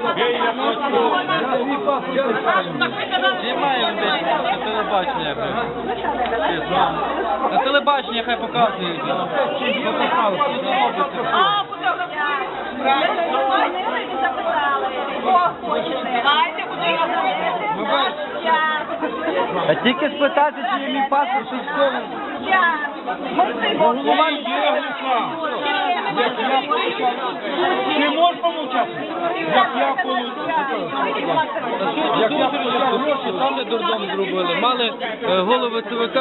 десь на телебачення. На телебачення хай показують. А, А тільки спитати, чи є мій паспорт, і все. Голова Ти можеш помовчати? Як я Як я получав гроші, там не дурдом зробили. Мали е, голови ЦВК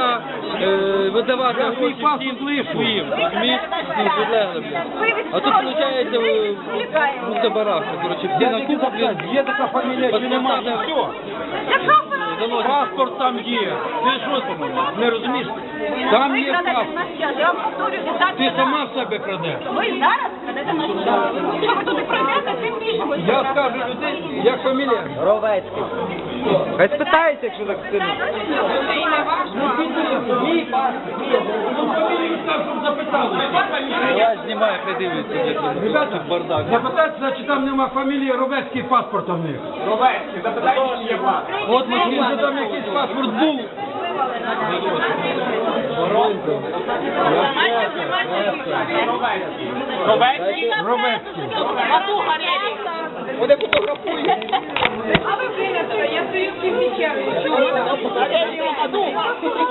е, видавати гроші всім своїм, розумієш, підлеглим. А тут виходить коротше, всі на купу, Є така фамілія, чи нема, Паспорта. все. Паспорт там є. Ти що там? Не розумієш? Там є паспорт. Я вам Ти сама в себе крадеш. Ви зараз крадете нашу державу. Якщо ви туди пройдете, тим більше ви Я скажу людей, як фамілія. Ровецький. Хай спитається, якщо так сильно. Мій паспорт. Ну, фамілію так, щоб запитали. Я знімаю, хай дивляться, Ребята, тут бардак. запитайте, значить там нема фамілії Ровецький паспорт у них. Ровецький, запитайте, чи є паспорт. От він же там якийсь паспорт був. Ровецький. Матуха рєві. Вони фотографують. А ви винесли, я стою Києві. Матуха.